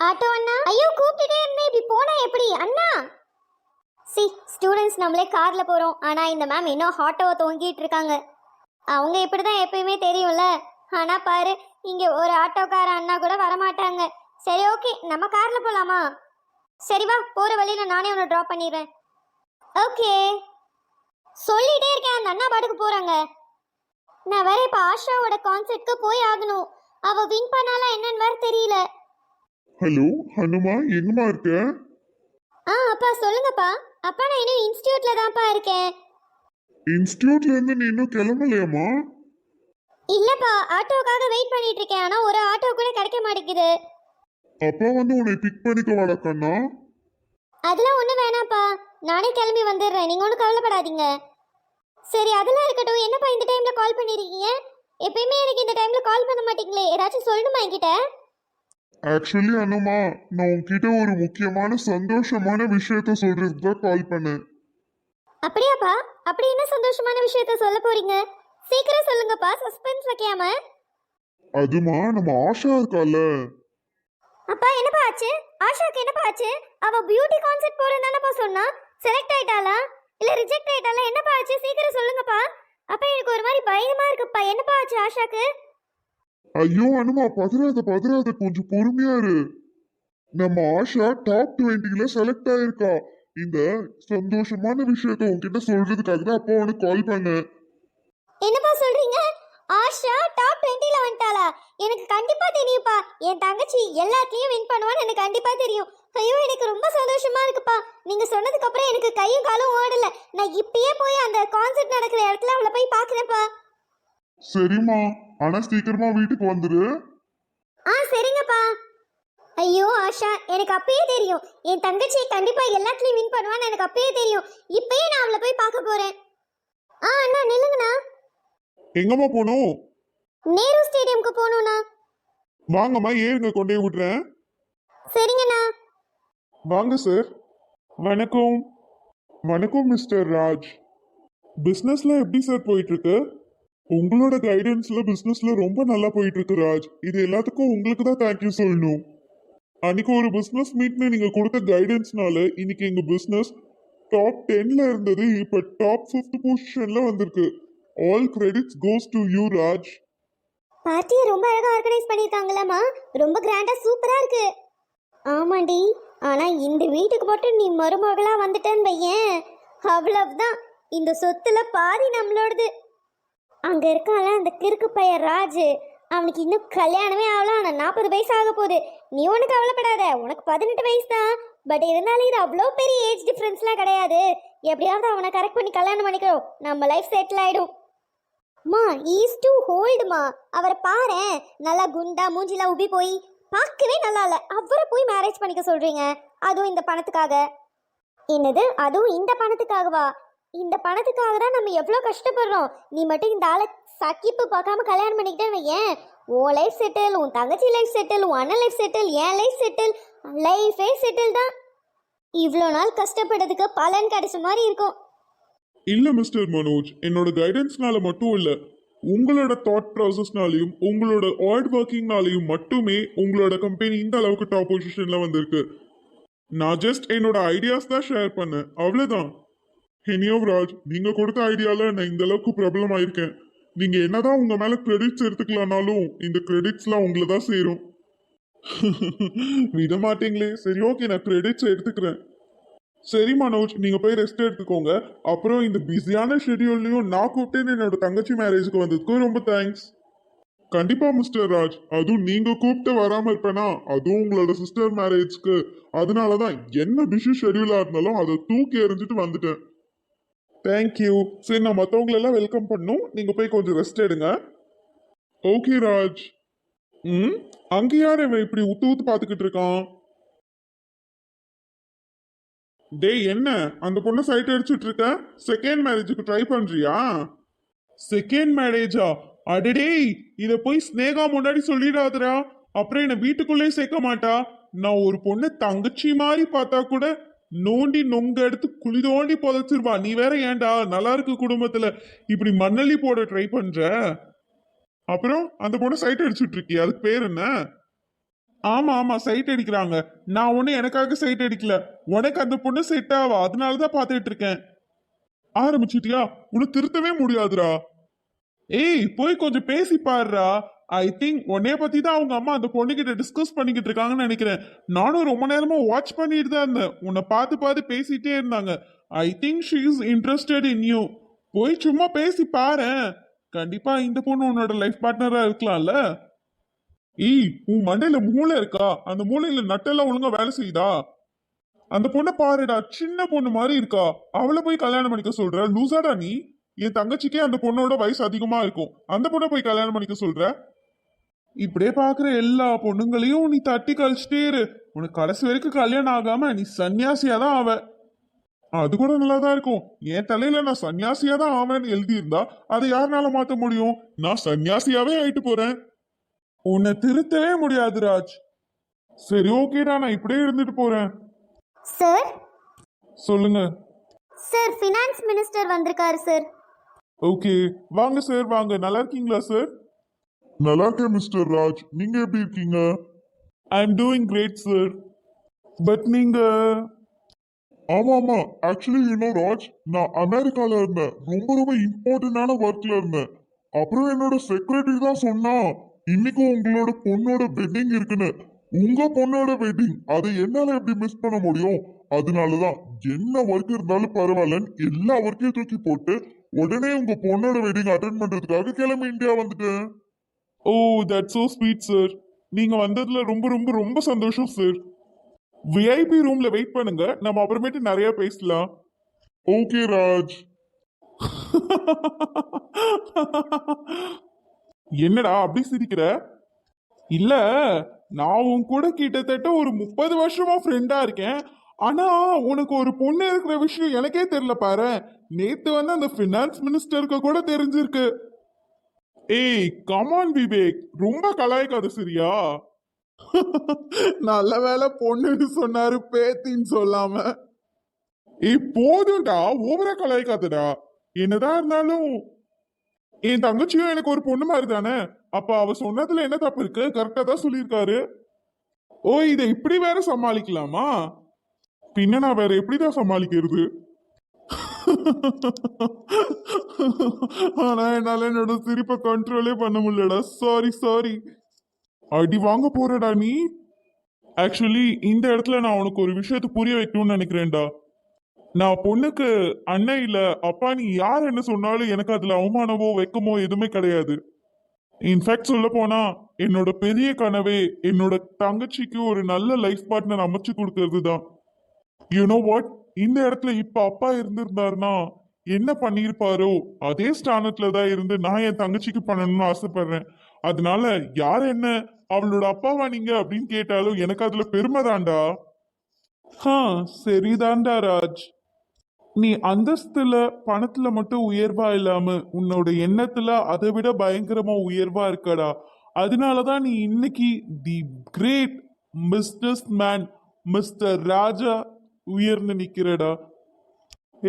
Auto அண்ணா? ஐயோ கூப்பிட்டுட்டே இருந்தேன். இப்படி போனா எப்படி? அண்ணா? சி ஸ்டூடெண்ட்ஸ் நம்மளே கார்ல போறோம். ஆனா இந்த மேம் இன்னும் ஆட்டோவை தொங்கிட்டு இருக்காங்க. அவங்க இப்படிதான் எப்பயுமே தெரியும்ல. ஆனா பாரு இங்க ஒரு ஆட்டோக்கார அண்ணா கூட வரமாட்டாங்க. சரி ஓகே நம்ம கார்ல போலாமா? சரி வா போற வழியில நானே உன்னை டிராப் பண்ணிடுறேன். ஓகே சொல்லிட்டே இருக்கேன். அந்த அண்ணா பாட்டுக்கு போறாங்க. நான் வேற இப்ப ஆஷாவோட கான்சர்ட்க்கு போய் ஆகணும். அவ வின் பண்ணாலாம் என்னன்னு வேற தெரியல. ஹலோ ஹனுமா எங்கம்மா இருக்க? ஆ அப்பா சொல்லுங்கப்பா. அப்பா நான் இன்னும் இன்ஸ்டியூட்ல தான்ப்பா இருக்கேன். இன்ஸ்டியூட்ல இருந்து நீ இன்னும் கிளம்பலையாம்மா? இல்லப்பா ஆட்டோக்காக வெயிட் பண்ணிட்டு இருக்கேன். ஆனா ஒரு ஆட்டோ கூட கிடைக்க மாட்டேங்குது. அப்பா வந்து உன்னை பிக் பண்ணிக்க வாடா கண்ணா. அதெல்லாம் ஒன்றும் வேணாம்ப்பா. நானே கிளம்பி வந்துடுறேன். நீங்கள் ஒன்றும் கவலைப்படாதீங்க. சரி அதெல்லாம் இருக்கட்டும். என்னப்பா இந்த டைமில் கால் பண்ணியிருக்கீங்க எப்பயுமே எனக்கு இந்த டைமில் கால் பண்ண மாட்டீங்களே. ஏதாச்சும் சொல்லணுமா என்கிட்ட? ஆக்சுவலி அனுமா நான் உன்கிட்ட ஒரு முக்கியமான சந்தோஷமான விஷயத்த சொல்றதுக்கு தான் கால் பண்ணேன். அப்படியாப்பா? அப்படி என்ன சந்தோஷமான விஷயத்த சொல்ல போறீங்க? சீக்கிரம் சொல்லுங்கப்பா சஸ்பென்ஸ் வைக்காம. அதுமா நம்ம ஆஷா இருக்கால. அப்பா என்னப்பா ஆச்சு? ஆஷாக்கு என்னப்பா ஆச்சு? அவ பியூட்டி கான்செர்ட் போறேன்னு தானப்பா சொன்னா செலக்ட் ஆயிட்டாளா? இல்ல ரிஜெக்ட் ஆயிட்டாளா? என்னப்பா ஆச்சு? சீக்கிரம் சொல்லுங்கப்பா. அப்பா எனக்கு ஒரு மாதிரி பயமா இருக்குப்பா. என்னப்பா ஆச்சு ஆஷாக்கு? ஐயோ அனுமா பதறாத பதறாத கொஞ்சம் பொறுமையா இரு. நம்ம ஆஷா டாப் டுவெண்ட்டில செலக்ட் ஆயிருக்கா. இந்த சந்தோஷமான விஷயத்த உன்கிட்ட சொல்றதுக்காக தான் அப்பா உனக்கு கால் பண்ணேன். என்னப்பா சொல்றீங்க? ஆஷா டாப் 20ல வந்துட்டாளா? எனக்கு கண்டிப்பா தெரியும்ப்பா. என் தங்கச்சி எல்லாத்துலயும் வின் பண்ணுவான்னு எனக்கு கண்டிப்பா தெரியும். ஐயோ எனக்கு ரொம்ப சந்தோஷமா இருக்குப்பா. நீங்க சொன்னதுக்கு அப்புறம் எனக்கு கையும் காலும் ஓடல. நான் இப்பயே போய் அந்த கான்சர்ட் நடக்கிற இடத்துல அவளை போய் பாக்குறேன்ப்பா சரிம்மா. ஆனா சீக்கிரமா வீட்டுக்கு வந்துரு. ஆ சரிங்கப்பா. ஐயோ ஆஷா எனக்கு அப்பயே தெரியும். என் தங்கச்சி கண்டிப்பா எல்லாத்துலயும் வின் பண்ணுவான்னு எனக்கு அப்பயே தெரியும். இப்பயே நான் அவளை போய் பார்க்க போறேன். ஆ அண்ணா நில்லுங்கண்ணா. எங்கம்மா போகணும் நேரு ஸ்டேடியம்க்கு போகணும்ண்ணா. வாங்கம்மா ஏறுங்க கொண்டே விடுறேன் சரிங்கண்ணா. வாங்க சார் வணக்கம். வணக்கம் மிஸ்டர் ராஜ். பிஸ்னஸ்ல எப்படி சார் போயிட்டு இருக்கு? உங்களோட கைடன்ஸ்ல பிசினஸ்ல ரொம்ப நல்லா போயிட்டு இருக்கு ராஜ். இது எல்லாத்துக்கும் உங்களுக்கு தான் தேங்க்யூ சொல்லணும். அன்னைக்கு ஒரு பிஸ்னஸ் மீட்ல நீங்க கொடுத்த கைடன்ஸ்னால இன்னைக்கு எங்க பிஸ்னஸ் டாப் டென்ல இருந்தது இப்ப டாப் ஃபிஃப்த் பொசிஷன்ல வந்திருக்கு. All credits goes to you Raj. பார்ட்டியை ரொம்ப அழகா ஆர்கனைஸ் பண்ணிருக்காங்களேம்மா ரொம்ப கிராண்டா சூப்பரா இருக்கு. ஆமாண்டி. ஆனா இந்த வீட்டுக்கு மட்டும் நீ மருமகளா வந்துட்டேன்னு வையேன். அவ்வளவுதான். இந்த சொத்துல பாதி நம்மளோடது. அங்க இருக்கான்ல அந்த கிறுக்கு பையன் ராஜு. அவனுக்கு இன்னும் கல்யாணமே ஆகலாம் ஆனா நாற்பது வயசு ஆக போகுது. நீ ஒன்று கவலைப்படாத உனக்கு பதினெட்டு வயசு தான். பட் இருந்தாலும் இது அவ்வளோ பெரிய ஏஜ் டிஃப்ரென்ஸ்லாம் கிடையாது. எப்படியாவது அவனை கரெக்ட் பண்ணி கல்யாணம் பண்ணிக்கிறோம். நம்ம லைஃப் செட்டில் ஆயிடும். மா ஈஸ் டு ஹோல்டுமா அவரை பாரேன் நல்லா குண்டா மூஞ்சிலாம் உபி போய் பார்க்கவே நல்லா இல்லை. அவரை போய் மேரேஜ் பண்ணிக்க சொல்றீங்க. அதுவும் இந்த பணத்துக்காக. என்னது? அதுவும் இந்த பணத்துக்காகவா? இந்த பணத்துக்காக தான் நம்ம எவ்வளோ கஷ்டப்படுறோம். நீ மட்டும் இந்த ஆளை சக்கிப்பு பார்க்காம கல்யாணம் பண்ணிக்கிட்டேன்னு வையேன். உன் லைஃப் செட்டில் உன் தங்கச்சி லைஃப் செட்டில் உன் அண்ணன் லைஃப் செட்டில் என் லைஃப் செட்டில் லைஃபே செட்டில் தான். இவ்வளோ நாள் கஷ்டப்பட்டதுக்கு பலன் கிடைச்ச மாதிரி இருக்கும். இல்ல மிஸ்டர் மனோஜ். என்னோட கைடன்ஸ்னால மட்டும் இல்ல. உங்களோட தாட் ப்ராசஸ்னாலையும் உங்களோட ஹார்ட் ஒர்க்கிங்னாலையும் மட்டுமே உங்களோட கம்பெனி இந்த அளவுக்கு டாப் பொசிஷன்ல வந்திருக்கு. நான் ஜஸ்ட் என்னோட ஐடியாஸ் தான் ஷேர் பண்ணேன். அவ்வளோதான் ஹெனியோ ராஜ் நீங்க கொடுத்த ஐடியால நான் இந்த அளவுக்கு பிரபலம் ஆயிருக்கேன். நீங்க என்னதான் உங்க மேல கிரெடிட்ஸ் எடுத்துக்கலாம்னாலும் இந்த கிரெடிட்ஸ்லாம் உங்களை தான் சேரும். விட மாட்டீங்களே. சரி ஓகே நான் கிரெடிட்ஸ் எடுத்துக்கிறேன். சரி மனோஜ் நீங்க போய் ரெஸ்ட் எடுத்துக்கோங்க. அப்புறம் இந்த பிஸியான ஷெடியூல்லையும் நான் கூப்பிட்டேன்னு என்னோட தங்கச்சி மேரேஜுக்கு வந்ததுக்கு ரொம்ப தேங்க்ஸ் கண்டிப்பா மிஸ்டர் ராஜ். அதுவும் நீங்க கூப்பிட்டு வராம இருப்பேனா? அதுவும் உங்களோட சிஸ்டர் மேரேஜ்க்கு அதனாலதான் என்ன பிஸி ஷெடியூலா இருந்தாலும் அதை தூக்கி எறிஞ்சிட்டு வந்துட்டேன். தேங்க்யூ சரி நான் மற்றவங்களெல்லாம் வெல்கம் பண்ணும். நீங்கள் போய் கொஞ்சம் ரெஸ்ட் எடுங்க. ஓகே ராஜ் ம் அங்கே யார் இவன் இப்படி உத்து ஊத்து பார்த்துக்கிட்டு இருக்கான்? டேய் என்ன? அந்த பொண்ணை சைட் அடிச்சுட்டு இருக்க? செகண்ட் மேரேஜுக்கு ட்ரை பண்றியா? செகண்ட் மேரேஜா அடடேய் இத போய் ஸ்னேகா முன்னாடி சொல்லிடாதரா அப்புறம் என்ன வீட்டுக்குள்ளே சேர்க்க மாட்டா. நான் ஒரு பொண்ணு தங்கச்சி மாதிரி பார்த்தா கூட நோண்டி நொங்க எடுத்து குழி தோண்டி புதைச்சிருவா. நீ வேற ஏன்டா நல்லா இருக்கு குடும்பத்துல. இப்படி மண்ணள்ளி போட ட்ரை பண்ற? அப்புறம் அந்த பொண்ணு சைட் அடிச்சுட்டு இருக்கிய? அதுக்கு பேர் என்ன? ஆமா ஆமா சைட் அடிக்கிறாங்க. நான் ஒண்ணு எனக்காக சைட் அடிக்கல. உனக்கு அந்த பொண்ணு செட் ஆவா? அதனாலதான் பாத்துட்டு இருக்கேன். ஆரம்பிச்சிட்டியா? உன்னை திருத்தவே முடியாதுடா. ஏய் போய் கொஞ்சம் பேசி பாருடா. ஐ திங்க் உன்னைய பத்தி தான் அவங்க அம்மா அந்த பொண்ணுகிட்ட டிஸ்கஸ் பண்ணிக்கிட்டு இருக்காங்கன்னு நினைக்கிறேன். நானும் ரொம்ப நேரமா வாட்ச் பண்ணிட்டு தான் இருந்தேன். உன்னை பார்த்து பார்த்து பேசிட்டே இருந்தாங்க. I think she is interested in you போய் சும்மா பேசி பாரேன் கண்டிப்பா இந்த பொண்ணு உன்னோட லைஃப் பார்ட்னரா இருக்கலாம்ல? ஏய் உன் மண்டையில மூளை இருக்கா? அந்த மூளையில நட்டெல்லாம் ஒழுங்கா வேலை செய்யுதா? அந்த பொண்ணை பாருடா சின்ன பொண்ணு மாதிரி இருக்கா. அவளை போய் கல்யாணம் பண்ணிக்க சொல்ற? லூசாடா நீ? என் தங்கச்சிக்கே அந்த பொண்ணோட வயசு அதிகமா இருக்கும். அந்த பொண்ணை போய் கல்யாணம் பண்ணிக்க சொல்ற? இப்படியே பாக்குற எல்லா பொண்ணுங்களையும் நீ தட்டி கழிச்சிட்டே இரு. உனக்கு கடைசி வரைக்கும் கல்யாணம் ஆகாம நீ சன்னியாசியா தான் ஆவ. அது கூட நல்லா தான் இருக்கும். என் தலையில நான் சன்னியாசியா தான் ஆவேன்னு எழுதியிருந்தா அதை யாருனால மாத்த முடியும்? நான் சன்னியாசியாவே ஆயிட்டு போறேன். உன்னை திருத்தவே முடியாது ராஜ். சரி ஓகேடா நான் இப்படியே இருந்துட்டு போறேன். சார்? சொல்லுங்க. சார் ஃபினான்ஸ் மினிஸ்டர் வந்திருக்காரு சார். ஓகே வாங்க சார் வாங்க. நல்லா இருக்கீங்களா சார்? நல்லா இருக்கேன் மிஸ்டர் ராஜ். நீங்க எப்படி இருக்கீங்க? I am doing great sir but நீங்க? ஆமா ஆமா. ஆக்சுவலி யூனோ ராஜ் நான் அமெரிக்கால இருந்தேன். ரொம்ப ரொம்ப இம்பார்ட்டன்டான ஒர்க்ல இருந்தேன். அப்புறம் என்னோட செக்ரட்டரி தான் சொன்னா இன்னைக்கு உங்களோட பொண்ணோட வெட்டிங் இருக்குன்னு. உங்க பொண்ணோட வெட்டிங் அதை என்னால எப்படி மிஸ் பண்ண முடியும்? அதனாலதான் என்ன ஒர்க் இருந்தாலும் பரவாயில்லன்னு எல்லா ஒர்க்கையும் தூக்கி போட்டு உடனே உங்க பொண்ணோட வெட்டிங் அட்டென்ட் பண்றதுக்காக கிளம்பி இந்தியா வந்துட்டேன். Oh that's so sweet sir நீங்க வந்ததுல ரொம்ப ரொம்ப ரொம்ப சந்தோஷம் சார் விஐபி ரூம்ல வெயிட் பண்ணுங்க. நம்ம அப்புறமேட்டு நிறைய பேசலாம். ஓகே ராஜ் என்னடா அப்படி சிரிக்கிற? இல்ல நான் உன் கூட கிட்டத்தட்ட ஒரு முப்பது வருஷமா ஃப்ரெண்டா இருக்கேன். ஆனா உனக்கு ஒரு பொண்ணு இருக்கிற விஷயம் எனக்கே தெரியல பாரு நேத்து வந்து அந்த ஃபினான்ஸ் மினிஸ்டருக்கு கூட தெரிஞ்சிருக்கு. ஏய் கமான் விவேக். ரொம்ப கலாய்க்காத சரியா? நல்ல வேலை பொண்ணுன்னு சொன்னாரு பேத்தின்னு சொல்லாம. ஏய் போதும்டா. ஓவரா கலாய்க்காதடா. என்னதான் இருந்தாலும் என் தங்கச்சியும் எனக்கு ஒரு பொண்ணு மாதிரி தானே? அப்ப அவ சொன்னதுல என்ன தப்பு இருக்கு? கரெக்டா தான் சொல்லியிருக்காரு. ஓ இதை இப்படி வேற சமாளிக்கலாமா? பின்ன நான் வேற எப்படிதான் சமாளிக்கிறது? ஆனா என்னால என்னோட சிரிப்பை கண்ட்ரோலே பண்ண முடியலடா. சாரி சாரி அடி வாங்க போறடா நீ. ஆக்சுவலி இந்த இடத்துல நான் உனக்கு ஒரு விஷயத்தை புரிய வைக்கணும்னு நினைக்கிறேன்டா. நான் பொண்ணுக்கு அண்ணன் இல்ல அப்பா நீ யார் என்ன சொன்னாலும் எனக்கு அதுல அவமானமோ வெக்கமோ எதுவுமே கிடையாது. இன்ஃபேக்ட் சொல்ல போனா என்னோட பெரிய கனவே என்னோட தங்கச்சிக்கு ஒரு நல்ல லைஃப் பார்ட்னர் அமைச்சு கொடுக்கறது தான் யூ நோ வாட் இந்த இடத்துல இப்ப அப்பா இருந்திருந்தாருன்னா என்ன பண்ணியிருப்பாரோ? அதே ஸ்தானத்துல தான் இருந்து நான் என் தங்கச்சிக்கு பண்ணணும்னு ஆசைப்படுறேன். அதனால யார் என்ன? அவளோட அப்பாவா நீங்க? அப்படின்னு கேட்டாலும் எனக்கு அதுல பெருமை தாண்டா ஹா சரிதான்டா ராஜ். நீ அந்தஸ்துல பணத்துல மட்டும் உயர்வா இல்லாம உன்னோட எண்ணத்துல அதை விட பயங்கரமா உயர்வா இருக்கடா. அதனாலதான் நீ இன்னைக்கு the great business man mister Raja உயர்ந்து நிக்கிறடா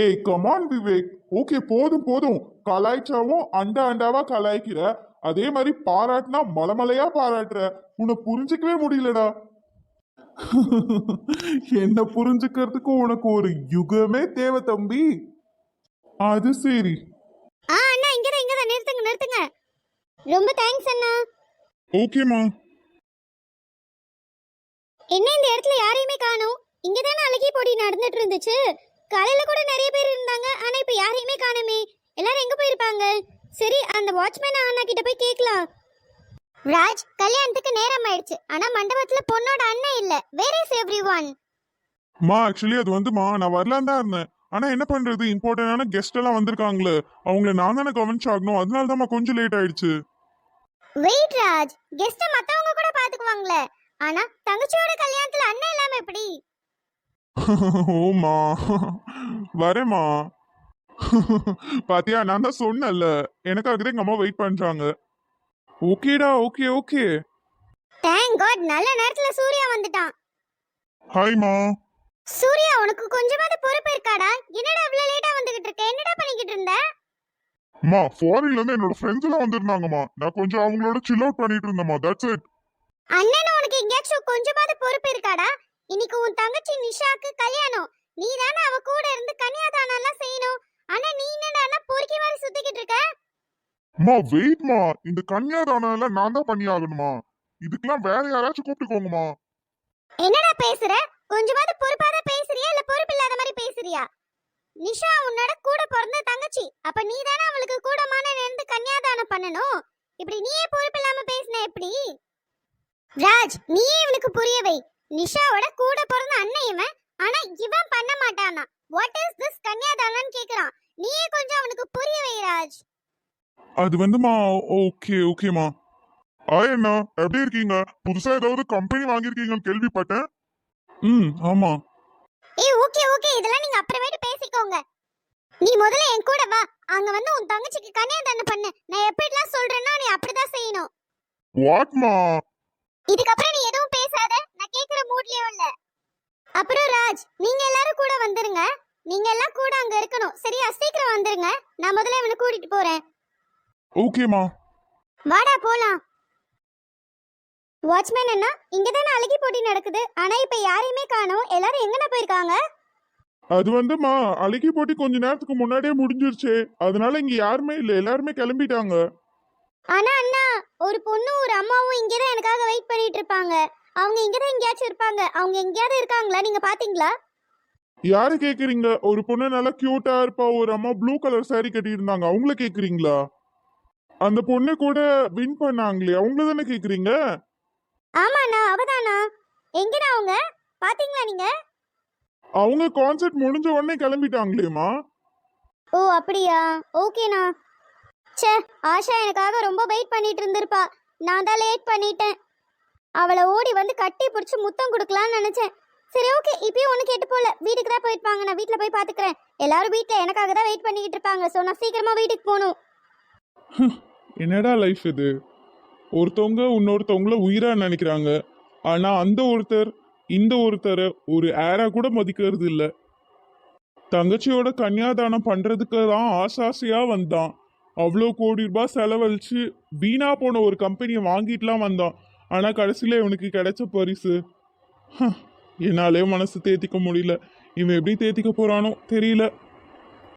ஏய் கமான் விவேக் ஓகே போதும் போதும். கலாய்ச்சாவும் அண்டா அண்டாவா கலாய்க்கிற. அதே மாதிரி பாராட்டினா மலமலையா பாராட்டுற. உன்னை புரிஞ்சுக்கவே முடியலடா. என்ன புரிஞ்சுக்கிறதுக்கு உனக்கு ஒரு யுகமே தேவை தம்பி. அது சரி. ஆ அண்ணா இங்க தான் இங்க தான் நிறுத்துங்க நிறுத்துங்க. ரொம்ப தேங்க்ஸ் அண்ணா. ஓகேமா என்ன இந்த இடத்துல யாரையுமே காணோம்? இங்க தானே அழகி போடி நடந்துட்டு இருந்துச்சு காலையில கூட நிறைய பேர் இருந்தாங்க. ஆனா இப்ப யாரையுமே காணுமே. எல்லாரும் எங்க போயிருப்பாங்க? சரி அந்த வாட்ச்மேன் அண்ணா கிட்ட போய் கேட்கலாம். ராஜ் கல்யாணத்துக்கு நேரம் ஆயிடுச்சு. ஆனா மண்டபத்துல பொண்ணோட அண்ணன் இல்ல. வேர் இஸ் எவ்ரி ஒன் மா ஆக்சுவலி அது வந்துமா நான் வரலாம் தான் இருந்தேன். ஆனா என்ன பண்றது? இம்பார்ட்டன்டான கெஸ்ட் எல்லாம் வந்திருக்காங்களே. அவங்கள நான் தானே கவனிச்சாகணும் அதனால தான் கொஞ்சம் லேட் ஆயிடுச்சு. வெயிட் ராஜ். கெஸ்ட் மத்தவங்க கூட பாத்துக்குவாங்களே. ஆனா தங்கச்சியோட கல்யாணத்துல அண்ணன் இல்லாம எப்படி? ஓமா வரேம்மா. பாத்தியா நான் தான் சொன்னேன்ல. எனக்காக தான் எங்க அம்மா வெயிட் பண்றாங்க. ஓகேடா ஓகே ஓகே. தேங்க் காட் நல்ல நேரத்துல சூர்யா வந்துட்டான். ஹாய்மா. சூர்யா உனக்கு கொஞ்சமாவது பொறுப்பு இருக்காடா? என்னடா இவ்வளவு லேட்டா வந்துகிட்டு இருக்க? என்னடா பண்ணிக்கிட்டு இருந்த? அம்மா ஃபாரின்ல இருந்து என்னோட ஃப்ரெண்ட்ஸ் எல்லாம் வந்திருந்தாங்கம்மா. நான் கொஞ்சம் அவங்களோட சில் அவுட் பண்ணிட்டு இருந்தேம்மா தட்ஸ் இட் அண்ணன் உனக்கு எங்கேயாச்சும் கொஞ்சமாவது பொறுப்பு இருக்காடா? இன்னைக்கு உன் தங்கச்சி நிஷாக்கு கல்யாணம். நீ தானே அவ கூட இருந்து கன்னியாதானம் எல்லாம் செய்யணும். ஆனா நீ என்னடா பொறுக்கி மாதிரி சுத்திக்கிட்டு இருக்க? அம்மா வெயிட்மா இந்த கன்னியாதானம் எல்லாம் நான் தான் பண்ணி ஆகணுமா இதுக்கெல்லாம் வேற யாராச்சும் கூப்பிட்டுக்கோங்கம்மா. என்னடா பேசுற? கொஞ்சமாவது பொறுப்பாத பேசுறியா? இல்ல பொறுப்பு இல்லாத மாதிரி பேசுறியா? நிஷா உன்னோட கூட பிறந்த தங்கச்சி. அப்ப நீ தானே அவளுக்கு கூடமான இருந்து கன்னியாதானம் பண்ணணும்? இப்படி நீயே பொறுப்பு இல்லாம பேசின எப்படி? ராஜ் நீயே இவனுக்கு புரிய வை. நிஷாவோட கூட பிறந்த அண்ணன் இவன். ஆனா இவன் பண்ண மாட்டானா. வாட் இஸ் திஸ் கன்னியாதானம்னு கேக்குறான். நீயே கொஞ்சம் அவனுக்கு புரிய வை ராஜ். அது வந்துமா? ஓகே ஓகேமா ஆய் அண்ணா எப்படி இருக்கீங்க? புதுசா ஏதாவது கம்பெனி வாங்கியிருக்கீங்கன்னு கேள்விப்பட்டேன். ம் ஆமா. ஏய் ஓகே ஓகே இதெல்லாம் நீங்க அப்புறமேட்டு பேசிக்கோங்க. நீ முதல்ல என் கூட வா. அங்க வந்து உன் தங்கச்சிக்கு கன்னியாதானம் பண்ணு. நான் எப்படிலாம் சொல்றேனோ நீ அப்படிதான் செய்யணும். வாட்மா இதுக்கப்புறம் நீ எதுவும் மூட்லயும் இல்ல. அப்புறம் ராஜ் நீங்க எல்லாரும் கூட வந்துருங்க. நீங்க எல்லாம் கூட அங்க இருக்கணும். சரியா? சீக்கிரம் வந்துருங்க. நான் முதல்ல இவனை கூட்டிட்டு போறேன். ஓகேமா வாடா போலாம். வாட்ச்மேன் அண்ணா இங்க தானே அழகி போட்டி நடக்குது. ஆனா இப்ப யாரையுமே காணோம். எல்லாரும் எங்கண்ணா போயிருக்காங்க? அது வந்துமா அழகி போட்டி கொஞ்ச நேரத்துக்கு முன்னாடியே முடிஞ்சிருச்சு. அதனால இங்க யாருமே இல்ல. எல்லாருமே கிளம்பிட்டாங்க. ஆனா அண்ணா ஒரு பொண்ணும் ஒரு அம்மாவும் இங்கே தான் எனக்காக வெயிட் பண்ணிட்டு இருப்பாங்க. அவங்க இங்கே தான் எங்கேயாச்சும் இருப்பாங்க. அவங்க எங்கேயாவது இருக்காங்களா? நீங்க பாத்தீங்களா? யாரு கேக்குறீங்க? ஒரு பொண்ணு நல்லா கியூட்டா இருப்பா ஒரு அம்மா ப்ளூ கலர் saree கட்டி இருந்தாங்க அவங்கள கேக்குறீங்களா? அந்த பொண்ணு கூட வின் பண்ணாங்களே. அவங்கள தானே கேக்குறீங்க? ஆமாண்ணா அவதானா எங்கடா அவங்க? பாத்தீங்களா நீங்க? அவங்க கான்சர்ட் முடிஞ்ச உடனே கிளம்பிட்டாங்களேம்மா. ஓ அப்படியா? ஓகேண்ணா. ச்சே ஆஷா எனக்காக ரொம்ப வெயிட் பண்ணிட்டு இருந்திருப்பா. நான் தான் லேட் பண்ணிட்டேன். அவளை ஓடி வந்து கட்டி பிடிச்சி முத்தம் கொடுக்கலான்னு நினைச்சேன். சரி ஓகே இப்பயும் ஒன்று கேட்டு போல. வீட்டுக்கு தான் போயிருப்பாங்க நான் வீட்டில் போய் பார்த்துக்கிறேன் எல்லாரும் வீட்டில் எனக்காக தான் வெயிட் பண்ணிக்கிட்டு இருப்பாங்க. ஸோ நான் சீக்கிரமாக வீட்டுக்கு போகணும். என்னடா லைஃப் இது? ஒருத்தவங்க இன்னொருத்தவங்கள உயிராக நினைக்கிறாங்க. ஆனால் அந்த ஒருத்தர் இந்த ஒருத்தரை ஒரு ஏரா கூட மதிக்கிறது இல்லை. தங்கச்சியோட கன்னியாதானம் பண்ணுறதுக்கு தான் ஆசாசையாக வந்தான். அவ்வளோ கோடி ரூபாய் செலவழிச்சு வீணா போன ஒரு கம்பெனியை வாங்கிட்டுலாம் வந்தான். ஆனால் கடைசியில் இவனுக்கு கிடைச்ச பரிசு. ஹ, என்னாலே மனசு தேத்திக்க முடியல. இவன் எப்படி தேத்திக்க போகிறானோ தெரியல.